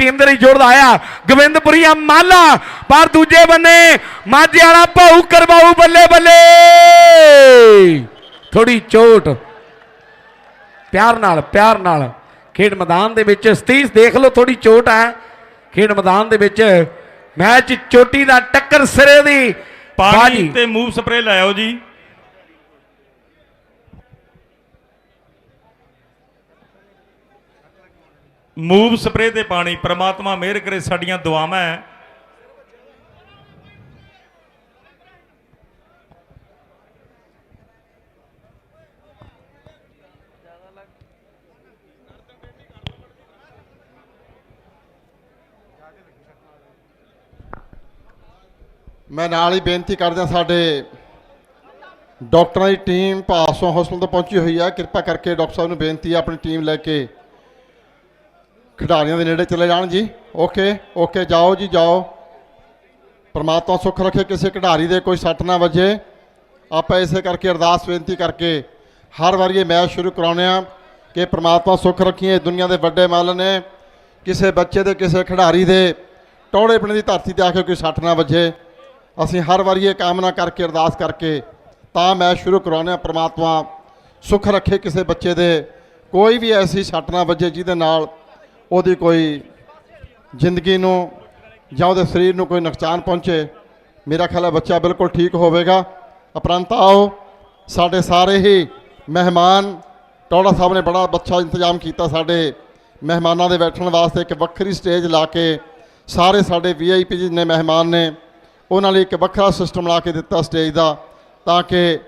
Team ਦੇ ਲਈ ਜੋੜਦਾ ਆਇਆ। ਗੋਬਿੰਦਪੁਰੀਆ ਮਾਲਾ ਪਰ ਦੂਜੇ ਬੰਨੇ ਮਾਝੇ ਵਾਲਾ ਭਾਊ ਕਰਵਾਊ ਬੱਲੇ ਬੱਲੇ। ਥੋੜੀ ਚੋਟ। ਪਿਆਰ ਨਾਲ ਪਿਆਰ ਨਾਲ। ਖੇਡ ਮੈਦਾਨ ਦੇ ਵਿੱਚ ਸਤੀਸ਼ ਦੇਖ ਲਓ ਥੋੜੀ ਚੋਟ ਹੈ। ਖੇਡ ਮੈਦਾਨ ਦੇ ਵਿੱਚ ਮੈਚ ਚੋਟੀ ਦਾ ਟੱਕਰ ਸਿਰੇ ਦੀ ਪਾਣੀ ਤੇ ਮੂਵ ਸਪਰੇ ਲਾਇਓ ਜੀ। ਮੂਵ ਸਪਰੇ ਤੇ ਪਾਣੀ, ਪ੍ਰਮਾਤਮਾ ਮਿਹਰ ਕਰੇ ਸਾਡੀਆਂ ਦੁਆਵਾਂ ਹੈ ਮੈਂ ਨਾਲ ਹੀ ਬੇਨਤੀ ਕਰਦਾ ਸਾਡੇ ਡਾਕਟਰਾਂ ਦੀ ਟੀਮ ਪਾਸੋਂ ਹਸਪਤਾਲ ਤੋਂ ਪਹੁੰਚੀ ਹੋਈ ਹੈ ਕਿਰਪਾ ਕਰਕੇ ਡਾਕਟਰ ਸਾਹਿਬ ਨੂੰ ਬੇਨਤੀ ਆ, ਆਪਣੀ ਟੀਮ ਲੈ ਕੇ ਖਿਡਾਰੀਆਂ ਦੇ ਨੇੜੇ ਚਲੇ ਜਾਣ ਜੀ। ਓਕੇ ਓਕੇ, ਜਾਓ ਜੀ, ਜਾਓ। ਪਰਮਾਤਮਾ ਸੁੱਖ ਰੱਖੇ, ਕਿਸੇ ਖਿਡਾਰੀ ਦੇ ਕੋਈ ਸੱਟ ਨਾ ਵੱਜੇ। ਆਪਾਂ ਇਸੇ ਕਰਕੇ ਅਰਦਾਸ ਬੇਨਤੀ ਕਰਕੇ ਹਰ ਵਾਰੀ ਇਹ ਮੈਚ ਸ਼ੁਰੂ ਕਰਾਉਂਦੇ ਆ ਕਿ ਪ੍ਰਮਾਤਮਾ ਸੁੱਖ ਰੱਖੀਏ ਦੁਨੀਆ ਦੇ ਵੱਡੇ ਮੱਲ ਨੇ। ਕਿਸੇ ਬੱਚੇ ਦੇ, ਕਿਸੇ ਖਿਡਾਰੀ ਦੇ ਟੌੜੇ ਪਿੰਡ ਦੀ ਧਰਤੀ ਤੇ ਆ ਕੇ ਕੋਈ ਸੱਟ ਨਾ ਵੱਜੇ। ਅਸੀਂ ਹਰ ਵਾਰੀ ਇਹ ਕਾਮਨਾ ਕਰਕੇ, ਅਰਦਾਸ ਕਰਕੇ ਤਾਂ ਮੈਚ ਸ਼ੁਰੂ ਕਰਾਉਂਦੇ ਆ ਪ੍ਰਮਾਤਮਾ ਸੁੱਖ ਰੱਖੇ, ਕਿਸੇ ਬੱਚੇ ਦੇ ਕੋਈ ਵੀ ਐਸੀ ਸੱਟ ਨਾ ਵੱਜੇ ਜਿਹਦੇ ਨਾਲ ਉਹਦੀ ਕੋਈ ਜ਼ਿੰਦਗੀ ਨੂੰ ਜਾਂ ਉਹਦੇ ਸਰੀਰ ਨੂੰ ਕੋਈ ਨੁਕਸਾਨ ਪਹੁੰਚੇ, ਮੇਰਾ ਖਿਆਲ ਹੈ ਬੱਚਾ ਬਿਲਕੁਲ ਠੀਕ ਹੋਵੇਗਾ। ਉਪਰੰਤ ਆਓ, ਸਾਡੇ ਸਾਰੇ ਹੀ ਮਹਿਮਾਨ, ਟੌੜਾ ਸਾਹਿਬ ਨੇ ਬੜਾ ਅੱਛਾ ਇੰਤਜ਼ਾਮ ਕੀਤਾ ਸਾਡੇ ਮਹਿਮਾਨਾਂ ਦੇ ਬੈਠਣ ਵਾਸਤੇ, ਇੱਕ ਵੱਖਰੀ ਸਟੇਜ ਲਾ ਕੇ ਸਾਰੇ ਸਾਡੇ ਵੀਆਈਪੀ ਜਿੰਨੇ ਮਹਿਮਾਨ ਨੇ, ਉਹਨਾਂ ਲਈ ਇੱਕ ਵੱਖਰਾ ਸਿਸਟਮ ਲਾ ਕੇ ਦਿੱਤਾ ਸਟੇਜ ਦਾ, ਤਾਂ ਕਿ